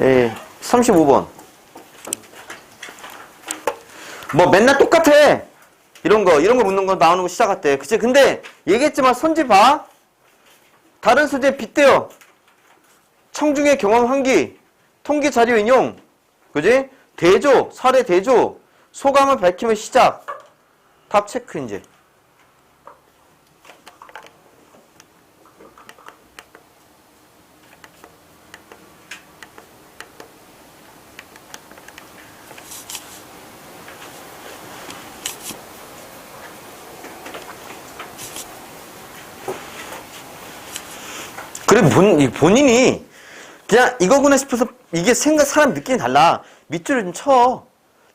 예, 35번. 뭐 맨날 똑같아. 이런 거, 이런 거 묻는 거 나오는 거 시작했대. 그치? 근데 얘기했지만 손지 봐. 다른 소재 빗대요. 청중의 경험 환기, 통계 자료 인용, 그지? 대조, 사례 대조, 소감을 밝히면 시작. 답 체크 이제. 그래 본, 이 본인이 그냥 이거구나 싶어서 이게 생각 사람 느낌이 달라 밑줄을 좀 쳐.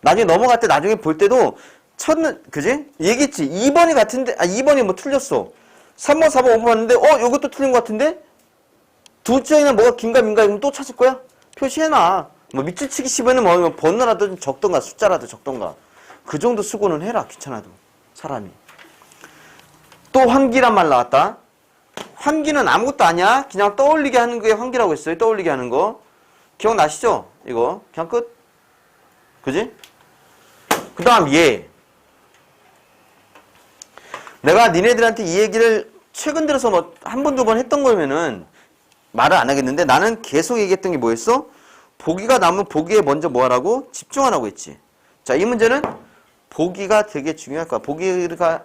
나중에 넘어갈 때 나중에 볼 때도 첫는 그지? 얘기했지. 2번이 같은데 아 2번이 뭐 틀렸어. 3번, 4번, 5번 봤는데 어 이것도 틀린 것 같은데 두 줄이나 뭐가 긴가 민가 이러면 또 찾을 거야? 표시해놔. 뭐 밑줄 치기 싫으면 뭐 번호라도 좀 적던가 숫자라도 적던가 그 정도 수고는 해라 귀찮아도 사람이. 또 환기란 말 나왔다. 환기는 아무것도 아니야. 그냥 떠올리게 하는 게 환기라고 했어요. 떠올리게 하는 거. 기억나시죠? 이거. 그냥 끝. 그지? 그 다음 얘. 내가 니네들한테 이 얘기를 최근 들어서 뭐 한 번, 두 번 했던 거면은 말을 안 하겠는데 나는 계속 얘기했던 게 뭐였어? 보기가 남은 보기에 먼저 뭐 하라고? 집중하라고 했지. 자, 이 문제는 보기가 되게 중요할 거야. 보기가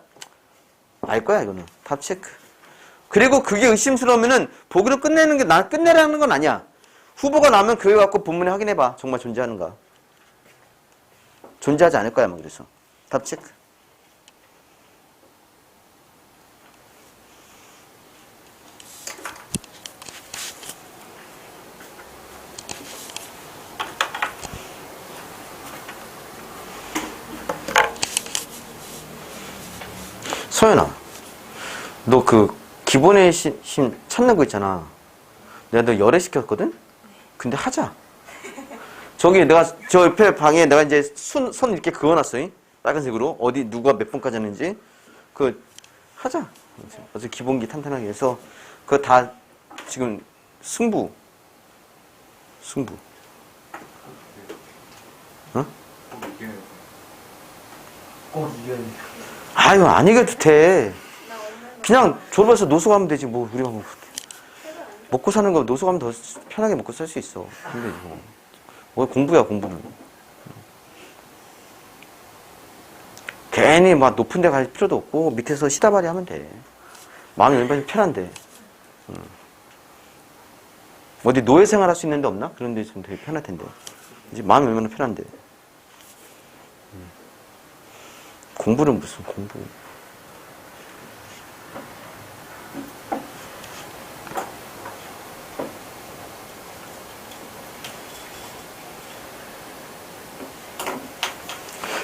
알 거야, 이거는. 답 체크. 그리고 그게 의심스러우면은 보기로 끝내는 게 나 끝내라는 건 아니야. 후보가 나면 그걸 갖고 본문에 확인해봐. 정말 존재하는가. 존재하지 않을 거야, 뭐 그래서. 답 체크. 서연아, 너그 기본의 시- 힘 찾는 거 있잖아. 내가 너 열애 시켰거든? 근데 하자. 저기 내가 저 옆에 방에 내가 이제 손, 손 이렇게 그어놨어. 잉? 빨간색으로. 어디 누가 몇 번까지 하는지. 그, 하자. 어제 기본기 탄탄하게 해서 그거 다 지금 승부. 승부. 어? 꼭 이겨야 돼. 아유, 안 이겨도 돼. 그냥 졸업해서 노숙 하면 되지, 뭐, 우리가 뭐. 먹고 사는 거 노숙 하면 더 편하게 먹고 살 수 있어. 근데 뭐. 뭐 공부야, 공부는. 괜히 막 높은 데 갈 필요도 없고, 밑에서 시다발이 하면 돼. 마음이 얼마나 편한데. 음. 어디 노예 생활 할 수 있는 데 없나? 그런 데 있으면 되게 편할 텐데. 이제 마음이 얼마나 편한데. 음. 공부는 무슨 공부.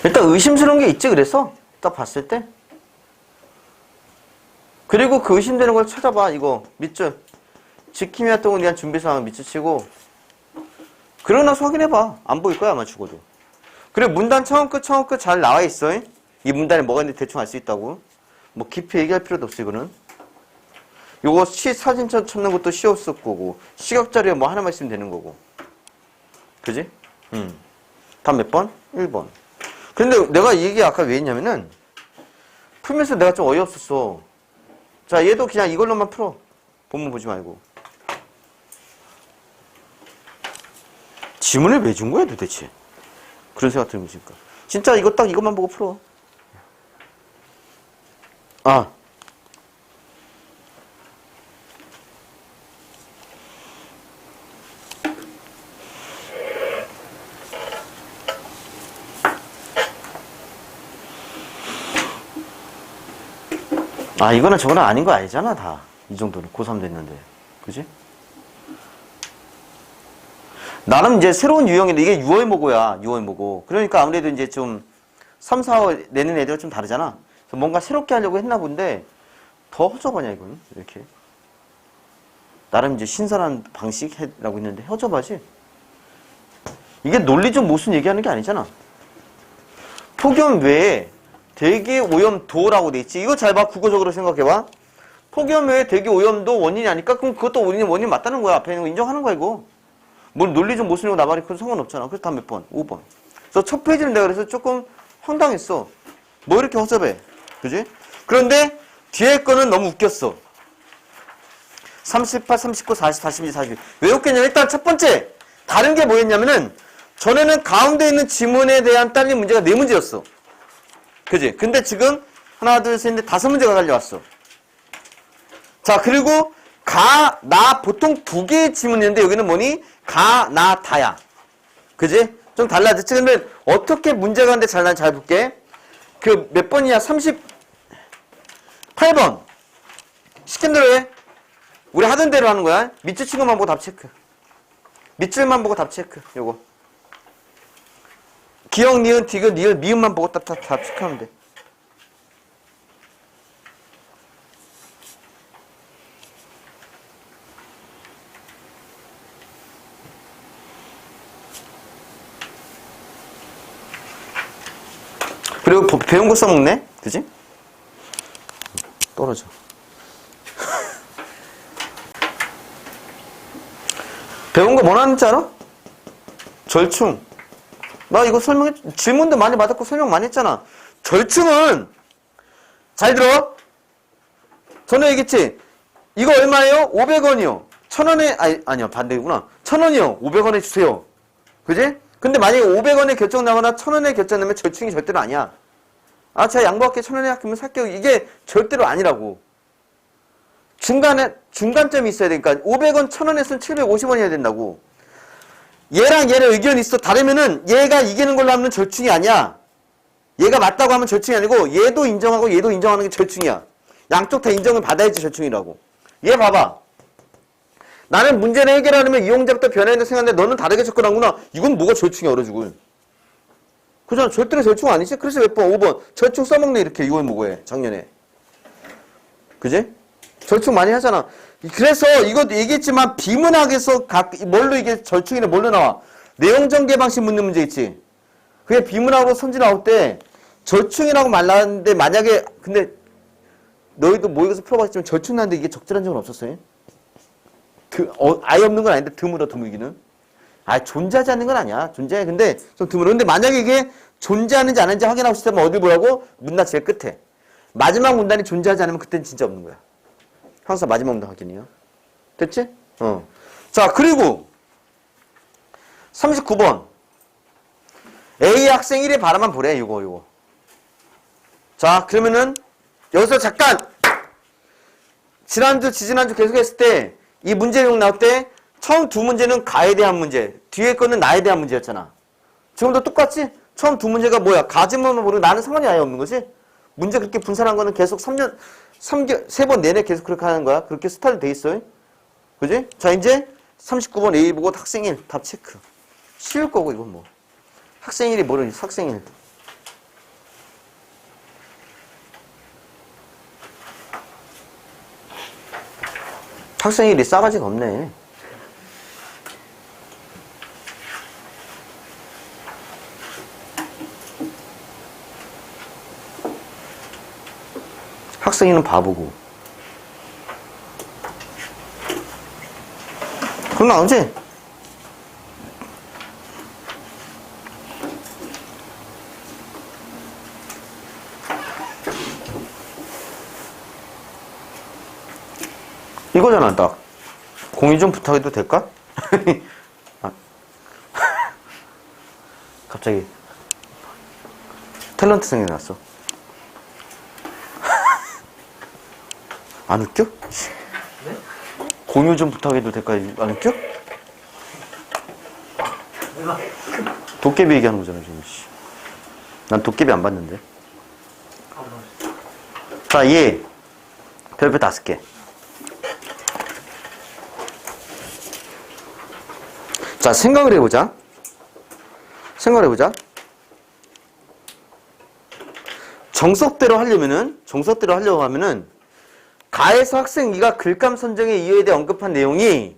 일단 의심스러운 게 있지 그래서? 딱 봤을 때? 그리고 그 의심되는 걸 찾아봐 이거. 밑줄 지킴이 활동을 위한 준비사항 밑줄 치고. 그러고 나서 확인해봐. 안 보일 거야 아마 죽어도. 그래 문단 처음 끝 처음 끝 잘 나와 있어 이 문단에 뭐가 있는지 대충 알 수 있다고. 뭐 깊이 얘기할 필요도 없어 이거는. 요거 시 사진 쳐- 찾는 것도 쉬웠을 거고. 시각 자료에 뭐 하나만 있으면 되는 거고. 그지? 음. 다음 몇 번? 1번 근데 내가 이 얘기 아까 왜 했냐면은 풀면서 내가 좀 어이없었어. 자, 얘도 그냥 이걸로만 풀어. 본문 보지 말고. 지문을 왜 준 거야 도대체? 그런 생각 들으니까. 진짜 이거 딱 이것만 보고 풀어. 아. 아, 이거는 저거는 아닌 거 알잖아, 다. 이 정도는. 고3 됐는데. 그지? 나름 이제 새로운 유형인데, 이게 6월 모고야, 6월 모고. 그러니까 아무래도 이제 좀 3, 4월 내는 애들은 좀 다르잖아. 그래서 뭔가 새롭게 하려고 했나 본데, 더 허접하냐, 이거는. 이렇게. 나름 이제 신선한 방식이라고 했는데, 허접하지? 이게 논리적 모순 얘기하는 게 아니잖아. 폭염 외에 대기 오염도라고 돼 있지. 이거 잘 봐. 국어적으로 생각해봐. 폭염 외에 대기 오염도 원인이 아니까 그럼 그것도 원인이 원인 맞다는 거야. 앞에 있는 거 인정하는 거야 이거. 뭘 논리 좀 못 쓰려고 나발이 그건 상관없잖아. 그래서 다몇 번? 5번. 그래서 첫 페이지는 내가 그래서 조금 황당했어. 뭐 이렇게 허접해. 그지? 그런데 뒤에 거는 너무 웃겼어. 38, 39, 40, 41, 42. 왜 웃겼냐면 일단 첫 번째 다른 게 뭐였냐면은 전에는 가운데 있는 지문에 대한 딸린 문제가 네 문제였어. 그지? 근데 지금 하나, 둘, 셋, 넷, 다섯 문제가 달려왔어. 자, 그리고 가, 나, 보통 두 개의 지문인데 여기는 뭐니? 가, 나, 다야. 그지? 좀 달라졌지? 근데 어떻게 문제가 하는데 잘, 난잘 볼게. 그 몇 번이야? 38번. 시킨 대로 해. 우리 하던 대로 하는 거야. 밑줄 친 것만 보고 답 체크. 밑줄만 보고 답 체크. 요거. 기억, 니은, 디귿, 니을, 미음만 보고 답, 답, 답 체크하면 돼. 그리고 보- 배운 거 써먹네? 그지? 떨어져. 배운 거뭐 나는지 알아? 절충. 나 이거 설명해, 질문도 많이 받았고 설명 많이 했잖아. 절충은, 잘 들어. 전에 얘기했지? 이거 얼마예요? 500원이요. 1000원에, 아니, 아니요, 반대구나. 1000원이요. 500원에 주세요. 그지? 근데 만약에 500원에 결정 나거나 1000원에 결정 나면 절충이 절대로 아니야. 아, 제가 양보할게 1000원에 아끼면 살게요. 이게 절대로 아니라고. 중간에, 중간점이 있어야 되니까 500원, 1000원 했으면 750원이어야 된다고. 얘랑 얘랑 의견이 있어. 다르면은 얘가 이기는 걸로 하면 절충이 아니야. 얘가 맞다고 하면 절충이 아니고 얘도 인정하고 얘도 인정하는 게 절충이야. 양쪽 다 인정을 받아야지 절충이라고. 얘 봐봐. 나는 문제를 해결하려면 이용자부터 변화했는 생각하는데 너는 다르게 접근하구나. 이건 뭐가 절충이 죽을. 그잖아. 절대로 절충 아니지? 그래서 몇 번? 5번. 절충 써먹네, 이렇게. 이건 뭐고 해. 작년에. 그지? 절충 많이 하잖아. 그래서 이것도 얘기했지만 비문학에서 각, 뭘로 이게 절충이는 뭘로 나와? 내용 전개 방식 묻는 문제 있지? 그게 비문학으로 선지 나올 때 절충이라고 말하는데 만약에, 근데 너희도 모의고사 풀어봤지만 절충 나는데 이게 적절한 적은 없었어요? 그, 어, 아예 없는 건 아닌데 드물어 드물기는. 아 존재하지 않는 건 아니야. 존재해. 근데 좀 드물어. 근데 만약에 이게 존재하는지 안 하는지 확인하고 싶다면 어디 보라고? 문단 제일 끝에. 마지막 문단이 존재하지 않으면 그때는 진짜 없는 거야. 항상 마지막 문단 확인이요. 됐지? 어. 자, 그리고 39번. A 학생 1의 바라만 보래. 이거 이거. 자, 그러면은 여기서 잠깐 지난주, 지지난주 계속 했을 때, 이 문제 내용 나올 때, 처음 두 문제는 가에 대한 문제, 뒤에 거는 나에 대한 문제였잖아. 지금도 똑같지? 처음 두 문제가 뭐야? 가지문을 모르고 나는 상관이 아예 없는 거지? 문제 그렇게 분산한 거는 계속 3년, 3개, 세번 내내 계속 그렇게 하는 거야. 그렇게 스타일 돼 있어요. 그지? 자, 이제 39번 A 보고 학생 1, 답 체크. 쉬울 거고, 이건 뭐. 학생 1이 모르니, 학생 1. 학생 1이 싸가지가 없네. 학생이는 바보고. 그럼 나오지? 이거잖아, 딱. 공유 좀 부탁해도 될까? 아. 갑자기 탤런트 생각났어. 안 웃겨? 공유 좀 부탁해도 될까? 안 웃겨? 도깨비 얘기하는 거잖아, 지금. 씨. 난 도깨비 안 봤는데. 자, 얘. 별표 다섯 개. 자, 생각을 해보자. 생각을 해보자. 정석대로 하려면은, 정석대로 하려고 하면은, 가에서 학생 2가 글감 선정의 이유에 대해 언급한 내용이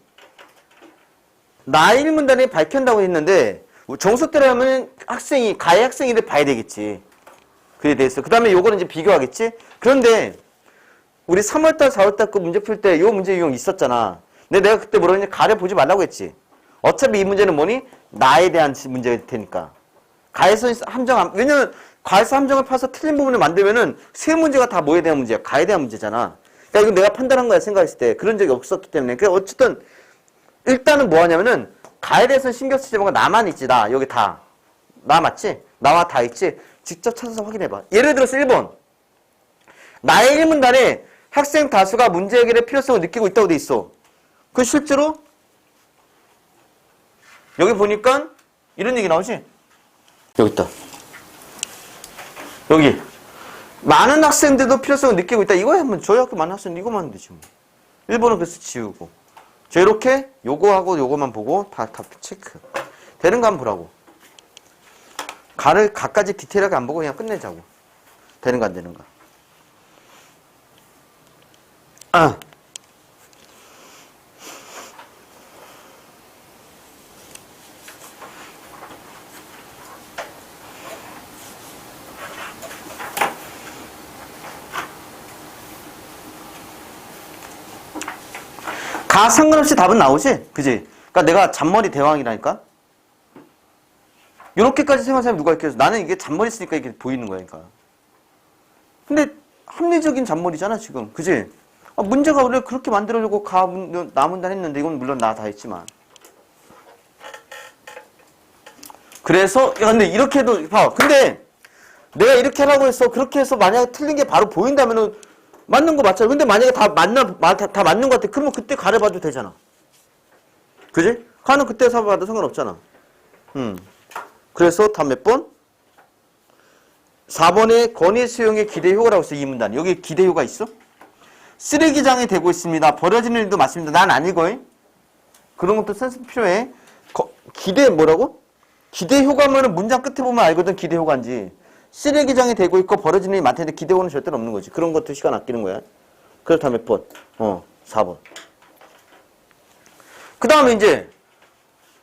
나일 문단에 밝힌다고 했는데 정석대로 하면 학생이 가의 학생이를 봐야 되겠지. 그에 대해서 그 다음에 요거는 이제 비교하겠지. 그런데 우리 3월달 4월달 거 문제 풀 때 요 문제 유형 있었잖아. 근데 내가 그때 뭐라 했냐 가를 보지 말라고 했지. 어차피 이 문제는 뭐니? 나에 대한 지- 문제가 테니까. 가에서 함정, 안- 왜냐면 가에서 함정을 파서 틀린 부분을 만들면은 세 문제가 다 뭐에 대한 문제야? 가에 대한 문제잖아. 그러니까 이거 내가 판단한 거야, 생각했을 때. 그런 적이 없었기 때문에. 그러니까 어쨌든 일단은 뭐 하냐면은 가에 대해서는 신경 쓰지 말고 나만 있지, 나. 여기 다. 나 맞지? 나와 다 있지? 직접 찾아서 확인해봐. 예를 들어서 1번. 나의 1문단에 학생 다수가 문제 해결의 필요성을 느끼고 있다고 돼 있어. 그 실제로 여기 보니까 이런 얘기 나오지? 여기 있다. 여기. 많은 학생들도 필요성을 느끼고 있다. 이거에 한번 저희 학교 많은 학생 이거만 하면 되지 뭐. 1번은 그래서 지우고. 저 이렇게 요거하고 요거만 보고 다, 다 체크. 되는 거 한번 보라고. 가를 각까지 디테일하게 안 보고 그냥 끝내자고. 되는 거 안 되는 거. 아. 가 상관없이 답은 나오지? 그지? 그러니까 내가 잔머리 대왕이라니까? 이렇게까지 생각하는 사람이 누가 있겠어? 나는 이게 잔머리 쓰니까 이게 보이는 거야, 그러니까. 근데 합리적인 잔머리잖아, 지금. 그지? 아, 문제가 원래 그렇게 만들어주고 가, 문- 나문단 했는데, 이건 물론 나 다 했지만. 그래서, 야, 근데 이렇게 해도, 봐. 근데 내가 이렇게 하라고 해서, 그렇게 해서 만약에 틀린 게 바로 보인다면은, 맞는 거 맞잖아. 근데 만약에 다 맞나, 마- 다, 다 맞는 것 같아. 그러면 그때 가를 봐도 되잖아. 그지? 가는 그때 사봐도 상관없잖아. 음. 그래서 답몇 번? 4번에 건의 수용의 기대 효과라고 있어, 이 문단. 여기 기대 효과 있어? 쓰레기장이 되고 있습니다. 버려지는 일도 맞습니다. 난 아니고. 그런 것도 센스 필요해. 거- 기대 뭐라고? 기대 효과면은 문장 끝에 보면 알거든, 기대 효과인지. 쓰레기장이 되고 있고 버려지는 일이 많다는데 기대 효과는 절대로 없는 거지. 그런 것도 시간 아끼는 거야. 그렇다 몇 번? 어, 4번. 그 다음에 이제,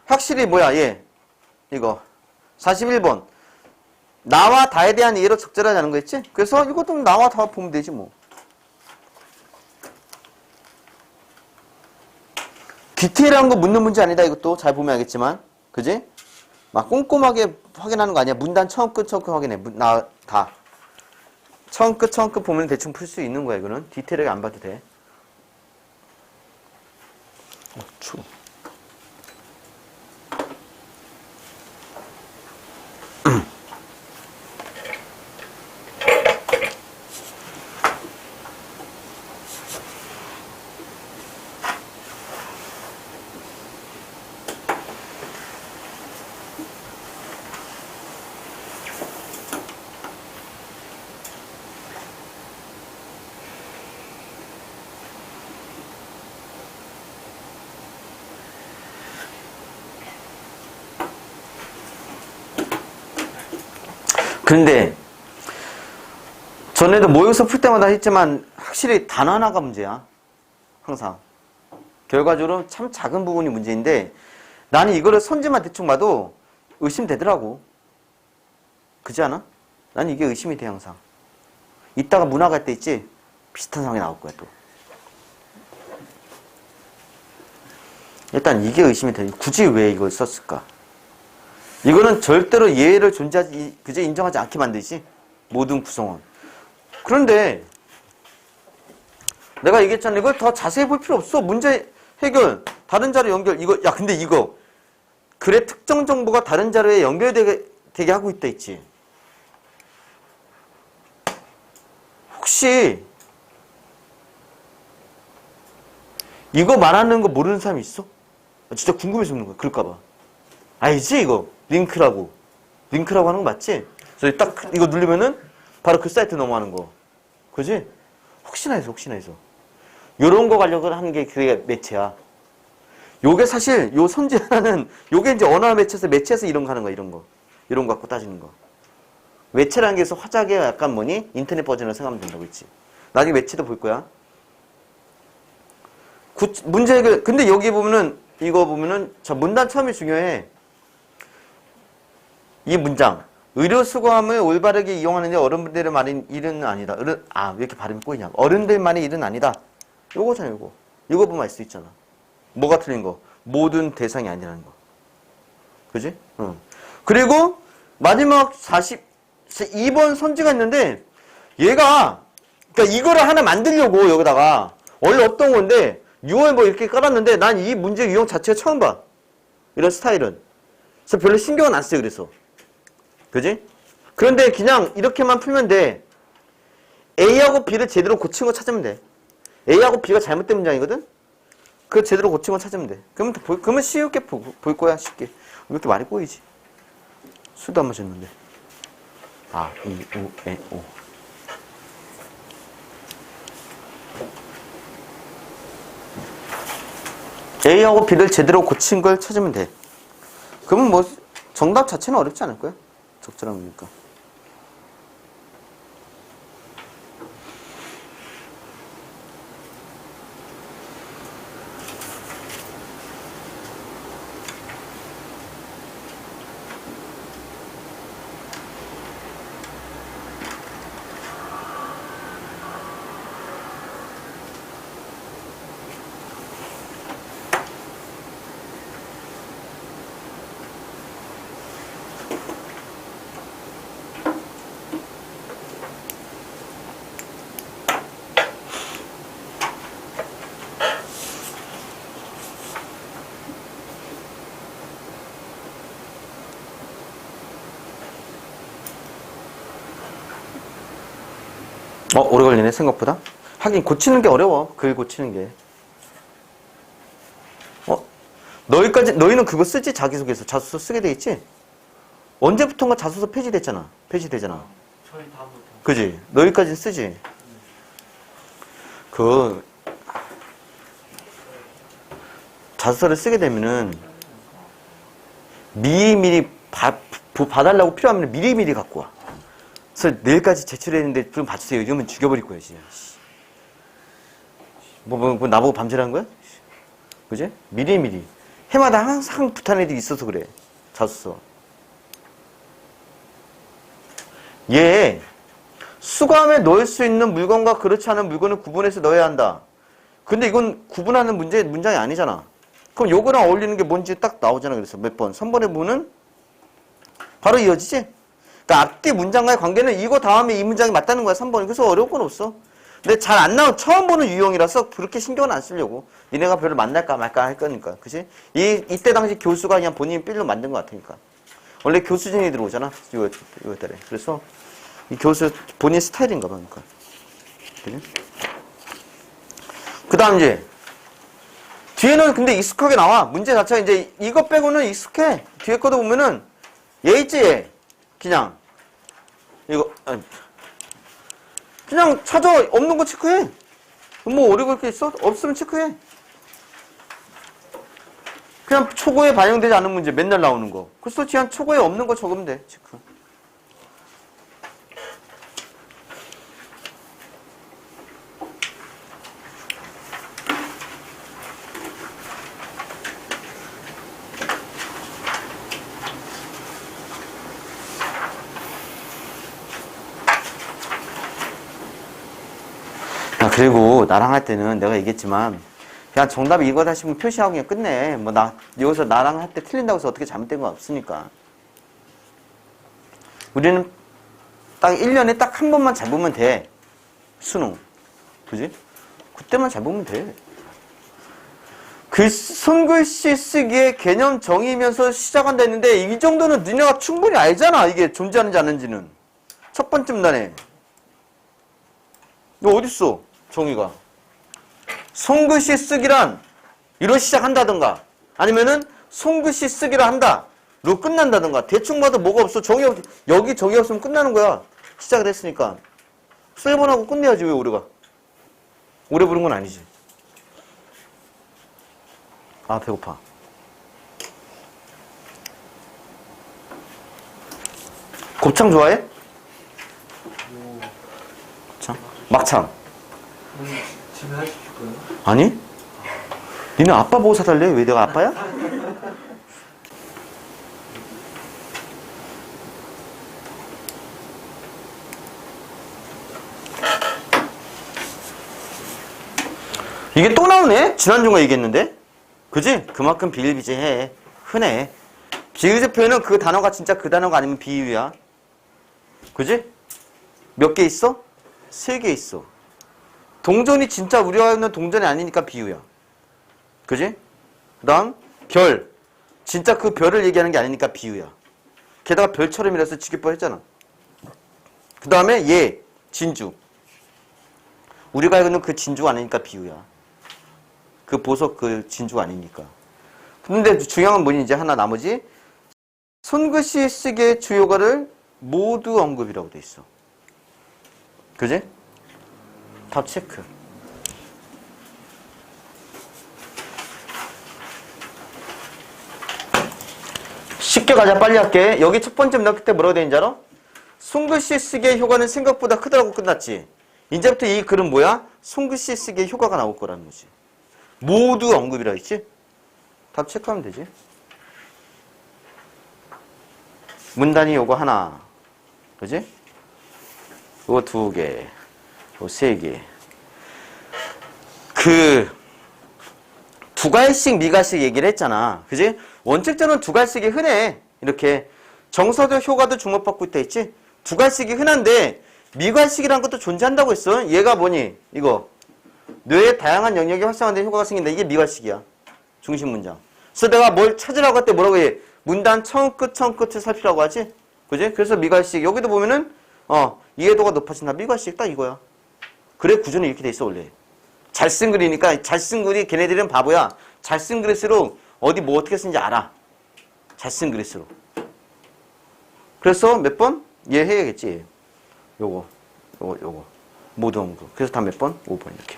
확실히 뭐야, 얘. 이거. 41번. 나와 다에 대한 이해로 적절하다는 거 있지? 그래서 이것도 나와 다 보면 되지 뭐. 디테일한 거 묻는 문제 아니다 이것도 잘 보면 알겠지만 그지? 막 꼼꼼하게 확인하는 거 아니야 문단 처음 끝 처음 끝 확인해 문- 나 다. 처음 끝 처음 끝 보면 대충 풀 수 있는 거야 이거는 디테일하게 안 봐도 돼. 어, 추워. 근데 전에도 모의고사 풀 때마다 했지만 확실히 단어 하나가 문제야. 항상. 결과적으로 참 작은 부분이 문제인데 나는 이거를 선지만 대충 봐도 의심되더라고. 그지 않아? 난 이게 의심이 돼 항상. 이따가 문화 갈 때 있지? 비슷한 상황이 나올 거야 또. 일단 이게 의심이 돼. 굳이 왜 이걸 썼을까? 이거는 절대로 예외를 존재하지, 그제 인정하지 않게 만들지. 모든 구성원. 그런데, 내가 얘기했잖아. 이걸 더 자세히 볼 필요 없어. 문제 해결, 다른 자료 연결, 이거, 야, 근데 이거, 글의 특정 정보가 다른 자료에 연결되게 되게 하고 있다 있지. 혹시, 이거 말하는 거 모르는 사람이 있어? 진짜 궁금해서 묻는 거야. 그럴까봐. 알지 이거 링크라고. 링크라고 하는 거 맞지? 그래서 딱 이거 누르면은 바로 그 사이트 넘어가는 거. 그지? 혹시나 해서 혹시나 해서. 요런 거 가려고 하는 게 그게 매체야. 요게 사실 요 선지 하나는 요게 이제 언어 매체에서 매체에서 이런 거 하는 거야 이런 거. 이런 거 갖고 따지는 거. 매체라는 게 있어 화작에 약간 뭐니? 인터넷 버전을 생각하면 된다고 했지. 나중에 매체도 볼 거야. 구- 문제 근데 여기 보면은 이거 보면은 자 문단 처음이 중요해 이 문장 의료 수거함을 올바르게 이용하는 게 어른들의 말인 일은 아니다. 어른 아 왜 이렇게 발음이 꼬이냐? 어른들만의 일은 아니다. 요거잖아 요거. 요거 보면 알 수 있잖아. 뭐가 틀린 거? 모든 대상이 아니라는 거. 그지? 응. 그리고 마지막 42번 선지가 있는데 얘가 그러니까 이거를 하나 만들려고 여기다가 원래 없던 건데 6월 뭐 이렇게 깔았는데 난 이 문제 유형 자체가 처음 봐. 이런 스타일은. 그래서 별로 신경은 안 써요. 그래서. 그지? 그런데 그냥 이렇게만 풀면 돼. A하고 B를 제대로 고친 거 찾으면 돼. A하고 B가 잘못된 문장이거든? 그거 제대로 고친 거 찾으면 돼. 그러면, 그러면 쉽게 보, 볼 거야, 쉽게. 이렇게 말이 꼬이지. 술도 안 마셨는데. 아, 이, 우, 에, 오. A하고 B를 제대로 고친 걸 찾으면 돼. 그러면 뭐, 정답 자체는 어렵지 않을 거야. 적절한 거니까. 어, 오래 걸리네, 생각보다. 하긴, 고치는 게 어려워. 글 고치는 게. 어, 너희까지, 너희는 그거 쓰지? 자기소개서. 자소서 쓰게 돼 있지? 언제부턴가 자소서 폐지됐잖아. 폐지되잖아. 저희 다음부터 그지? 너희까지 쓰지? 그, 자소서를 쓰게 되면은, 미리미리 봐, 부- 봐달라고 필요하면 미리미리 갖고 와. 그래서 내일까지 제출했는데 좀 봐주세요. 이러면 죽여버릴 거야, 진짜. 씨. 뭐, 뭐, 뭐 나보고 밤새라는 거야? 씨. 그지? 미리미리. 해마다 항상 부탄 애들이 있어서 그래. 자소서. 얘, 수거함에 넣을 수 있는 물건과 그렇지 않은 물건을 구분해서 넣어야 한다. 근데 이건 구분하는 문제, 문장이 아니잖아. 그럼 요거랑 어울리는 게 뭔지 딱 나오잖아. 그래서 몇 번. 3번의 부분은 바로 이어지지? 그러니까 앞뒤 문장과의 관계는 이거 다음에 이 문장이 맞다는 거야. 3번이. 그래서 어려운 건 없어. 근데 잘 안 나온, 처음 보는 유형이라서 그렇게 신경은 안 쓰려고. 니네가 별로 만날까 말까 할 거니까. 그지? 이, 이때 당시 교수가 그냥 본인이 삘로 만든 것 같으니까. 원래 교수진이 들어오잖아. 이거, 이거 달에. 그래서 이 교수 본인 스타일인가 봐. 그러니까. 그지? 그 다음 이제, 뒤에는 근데 익숙하게 나와. 문제 자체가 이제 이거 빼고는 익숙해. 뒤에 거도 보면은 얘 있지 얘. 그냥 이거 그냥 찾아 없는 거 체크해. 뭐 어려울 게 있어? 없으면 체크해. 그냥 초고에 반영되지 않은 문제 맨날 나오는 거. 그래서 그냥 초고에 없는 거 적으면 돼. 체크. 아, 그리고 나랑 할 때는 내가 얘기했지만 그냥 정답이 이거다 싶으면 표시하고 그냥 끝내. 뭐 나 여기서 나랑 할 때 틀린다고 해서 어떻게 잘못된 건 없으니까. 우리는 딱 1년에 딱 한 번만 잡으면 돼. 수능. 그지? 그때만 잡으면 돼. 글, 손글씨 쓰기의 개념 정의면서 시작한다 했는데 이 정도는 니네가 충분히 알잖아. 이게 존재하는지 아는지는. 첫 번째 문단에. 너 어딨어? 정의가. 손글씨 쓰기란 이로 시작한다든가 아니면은 손글씨 쓰기를 한다. 로 끝난다든가 대충 봐도 뭐가 없어. 정의 없, 여기 정의 없으면 끝나는 거야. 시작을 했으니까. 세번 하고 끝내야지 왜 우리가. 오래 부른 건 아니지. 아 배고파. 곱창 좋아해? 곱창? 막창? 아니? 니네 아빠 보고 사달래? 왜 내가 아빠야? 이게 또 나오네? 지난주가 얘기했는데? 그지? 그만큼 비일비재해. 흔해. 표현은 그 단어가 진짜 그 단어가 아니면 비유야. 그지? 몇 개 있어? 세 개 있어. 동전이 진짜 우리가 있는 동전이 아니니까 비유야. 그지? 그 다음, 별. 진짜 그 별을 얘기하는 게 아니니까 비유야. 게다가 별처럼이라서 지킬 했잖아. 그 다음에 얘, 진주. 우리가 알고 있는 그 진주가 아니니까 비유야. 그 보석 그 진주가 아니니까. 근데 중요한 건 뭐니 이제 하나 나머지 손글씨 쓰기의 주요가를 모두 언급이라고 돼 있어. 그지? 답 체크. 쉽게 가자 빨리 할게. 여기 첫 번째 문학 때 뭐라고 돼 있는지 알아? 손글씨 쓰기의 효과는 생각보다 크다고 끝났지. 이제부터 이 글은 뭐야? 손글씨 쓰기의 효과가 나올 거라는 거지. 모두 언급이라 했지? 답 체크하면 되지. 문단이 요거 하나. 그지? 요거 두 개. 요거 세 개. 그, 두 갈씩, 미갈씩 얘기를 했잖아. 그지? 원칙적으로는 두 갈씩이 흔해. 이렇게. 정서적 효과도 주목받고 있다 했지? 두 갈씩이 흔한데, 미갈씩이란 것도 존재한다고 했어. 얘가 뭐니? 이거. 뇌의 다양한 영역이 활성화된 효과가 생긴다. 이게 미갈식이야. 중심 문장. 그래서 내가 뭘 찾으라고 할 때 뭐라고 해? 문단 처음 끝, 처음 끝을 살피라고 하지? 그지? 그래서 미갈식. 여기도 보면은, 어, 이해도가 높아진다. 미갈식 딱 이거야. 그래, 구조는 이렇게 돼 있어, 원래. 잘 쓴 글이니까, 잘 쓴 글이 걔네들은 바보야. 잘 쓴 글일수록 어디 뭐 어떻게 쓰는지 알아. 잘 쓴 글일수록. 그래서 몇 번? 얘 해야겠지. 요거, 요거, 요거. 모두 언급. 그래서 다 몇 번? 5번 이렇게.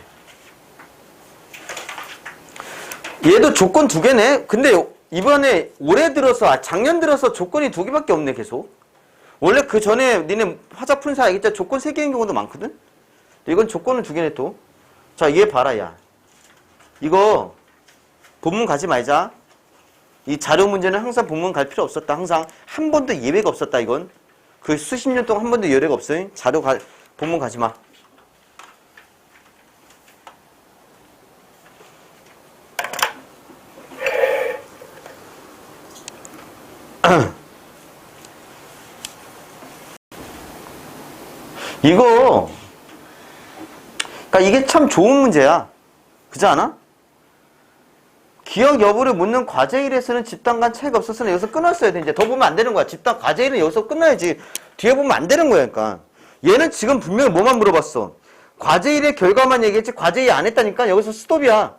얘도 조건 두 개네. 근데 이번에 올해 들어서 아, 작년 들어서 조건이 두 개밖에 없네 계속. 원래 그 전에 니네 화자 푼사 알겠지? 조건 세 개인 경우도 많거든. 이건 조건은 두 개네 또. 자, 얘 봐라 야. 이거 본문 가지 말자. 이 자료 문제는 항상 본문 갈 필요 없었다. 항상 한 번도 예외가 없었다 이건. 그 수십 년 동안 한 번도 예외가 없어요. 자료 가 본문 가지 마. 이거, 그러니까 이게 참 좋은 문제야. 그지 않아? 기억 여부를 묻는 과제 일에서는 집단 간 차이가 없었으나 여기서 끊었어야 돼. 이제 더 보면 안 되는 거야. 집단 과제 일은 여기서 끝나야지. 뒤에 보면 안 되는 거야. 그러니까. 얘는 지금 분명히 뭐만 물어봤어. 과제 일의 결과만 얘기했지 과제 일 안 했다니까 여기서 스톱이야.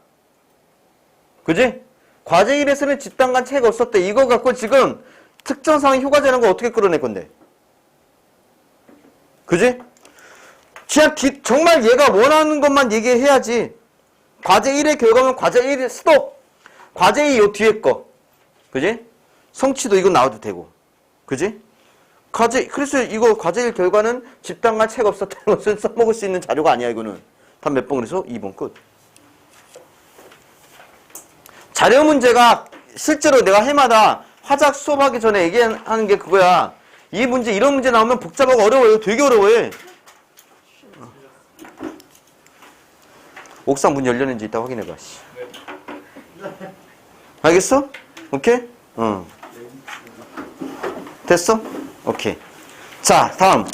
그지? 과제 일에서는 집단 간 차이가 없었대. 이거 갖고 지금 특정 상황 효과자는 거 어떻게 끌어낼 건데? 그지? 그냥 기- 정말 얘가 원하는 것만 얘기해야지. 과제 1의 결과면 과제 1의 스톱. 과제 2 요 뒤에 거. 그지? 성취도 이거 나와도 되고. 그지? 과제, 그래서 이거 과제 1 결과는 집단간 차이가 없었다는 것은 써먹을 수 있는 자료가 아니야, 이거는. 단몇번 그래서 2번 끝. 자료 문제가 실제로 내가 해마다 화작 수업하기 전에 얘기하는 게 그거야. 이 문제, 이런 문제 나오면 복잡하고 어려워요. 되게 어려워해. 옥상 문 열렸는지 이따 확인해봐. 씨. 알겠어? 오케이? 어. 됐어? 오케이. 자, 다음.